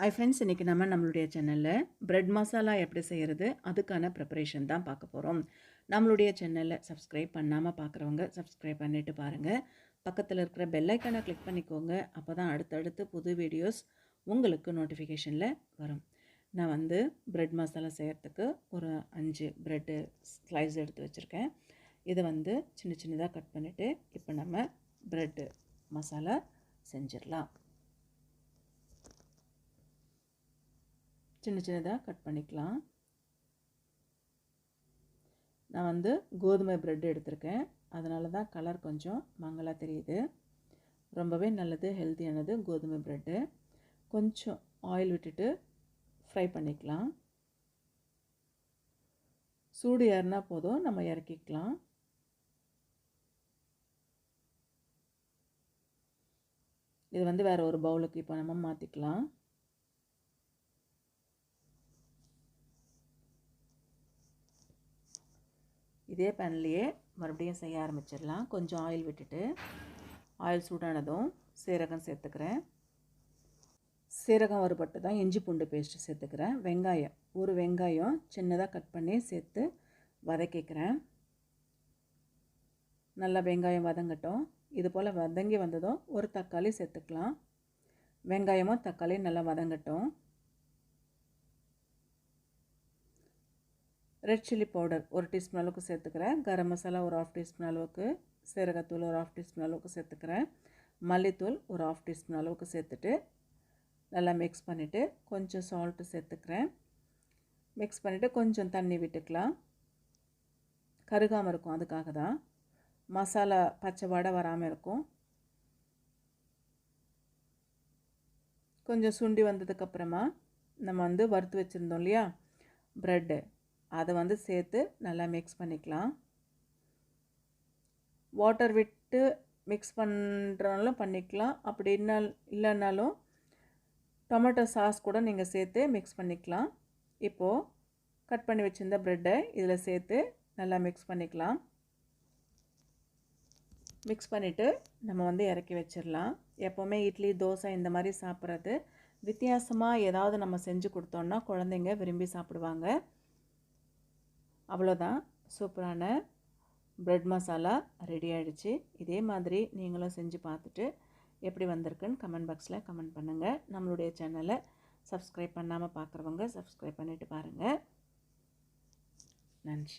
Hi friends இன்றைக்கி நம்ம நம்மளுடைய சேனலில் ப்ரெட் மசாலா எப்படி செய்கிறது அதுக்கான ப்ரிப்பரேஷன் தான் பார்க்க போகிறோம் நம்மளுடைய சேனலில் சப்ஸ்கிரைப் பண்ணாமல் பார்க்குறவங்க சப்ஸ்கிரைப் பண்ணிவிட்டு பாருங்கள் பக்கத்தில் இருக்கிற பெல்லைக்கானை கிளிக் பண்ணிக்கோங்க. அப்போ தான் அடுத்தடுத்து புது வீடியோஸ் உங்களுக்கு நோட்டிஃபிகேஷனில் வரும். நான் வந்து ப்ரெட் மசாலா செய்கிறதுக்கு ஒரு அஞ்சு ப்ரெட்டு ஸ்லைஸ் எடுத்து வச்சுருக்கேன். இதை வந்து சின்ன சின்னதாக கட் பண்ணிவிட்டு இப்போ நம்ம ப்ரெட்டு மசாலா செஞ்சிடலாம். சின்ன சின்னதாக கட் பண்ணிக்கலாம். நான் வந்து கோதுமை ப்ரெட் எடுத்திருக்கேன். அதனால தான் கலர் கொஞ்சம் மங்கலாக தெரியுது. ரொம்பவே நல்லது ஹெல்த்தியானது கோதுமை ப்ரெட்டு கொஞ்சம் ஆயில் விட்டுட்டு ஃப்ரை பண்ணிக்கலாம். சூடு ஏறினா போதும் நம்ம இறக்கிக்கலாம். இது வந்து வேறு ஒரு பவுலுக்கு இப்போ நம்ம மாற்றிக்கலாம் இதே பேன்லேயே மறுபடியும் செய்ய ஆரம்பிச்சிடலாம். கொஞ்சம் ஆயில் விட்டுட்டு ஆயில் சூடானதும் சீரகம் சேர்த்துக்கிறேன். சீரகம் வறுபட்டு தான் இஞ்சி பூண்டு பேஸ்ட்டு சேர்த்துக்கிறேன். வெங்காயம் ஒரு வெங்காயம் சின்னதாக கட் பண்ணி சேர்த்து வதக்கிக்கிறேன். நல்லா வெங்காயம் வதங்கட்டும். இது போல் வதங்கி வந்ததும் ஒரு தக்காளி சேர்த்துக்கலாம். வெங்காயமும் தக்காளியும் நல்லா வதங்கட்டும். ரெட் சில்லி பவுடர் ஒரு டீஸ்பூன் அளவுக்கு சேர்த்துக்கிறேன். கரம் மசாலா ஒரு ஆஃப் டீஸ்பூன் அளவுக்கு சீரகத்தூள் ஒரு ஆஃப் டீஸ்பூன் அளவுக்கு சேர்த்துக்கிறேன். மல்லித்தூள் ஒரு ஆஃப் டீஸ்பூன் அளவுக்கு சேர்த்துட்டு நல்லா மிக்ஸ் பண்ணிவிட்டு கொஞ்சம் சால்ட்டு சேர்த்துக்கிறேன். மிக்ஸ் பண்ணிவிட்டு கொஞ்சம் தண்ணி விட்டுக்கலாம். கருகாமல் இருக்கும் அதுக்காக தான். மசாலா பச்சை வடை வராமல் இருக்கும். கொஞ்சம் சுண்டி வந்ததுக்கப்புறமா நம்ம வந்து வறுத்து வச்சுருந்தோம் இல்லையா? ப்ரெட்டு அதை வந்து சேர்த்து நல்லா மிக்ஸ் பண்ணிக்கலாம். வாட்டர் விட்டு மிக்ஸ் பண்ணுறனாலும் பண்ணிக்கலாம். அப்படி என்ன இல்லைன்னாலும் டொமேட்டோ சாஸ் கூட நீங்கள் சேர்த்து மிக்ஸ் பண்ணிக்கலாம். இப்போது கட் பண்ணி வச்சுருந்த ப்ரெட்டை இதில் சேர்த்து நல்லா மிக்ஸ் பண்ணிக்கலாம். மிக்ஸ் பண்ணிவிட்டு நம்ம வந்து இறக்கி வச்சிடலாம். எப்போவுமே இட்லி தோசை இந்த மாதிரி சாப்பிட்றது வித்தியாசமாக ஏதாவது நம்ம செஞ்சு கொடுத்தோன்னா குழந்தைங்க விரும்பி சாப்பிடுவாங்க. அவ்வளோதான். சூப்பரான ப்ரெட் மசாலா ரெடி ஆகிடுச்சு இதே மாதிரி நீங்களும் செஞ்சு பார்த்துட்டு எப்படி வந்திருக்குன்னு கமெண்ட் பாக்ஸில் கமெண்ட் பண்ணுங்கள் நம்மளுடைய சேனலை சப்ஸ்கிரைப் பண்ணாமல் பார்க்குறவங்க சப்ஸ்கிரைப் பண்ணிவிட்டு பாருங்கள் நன்றி.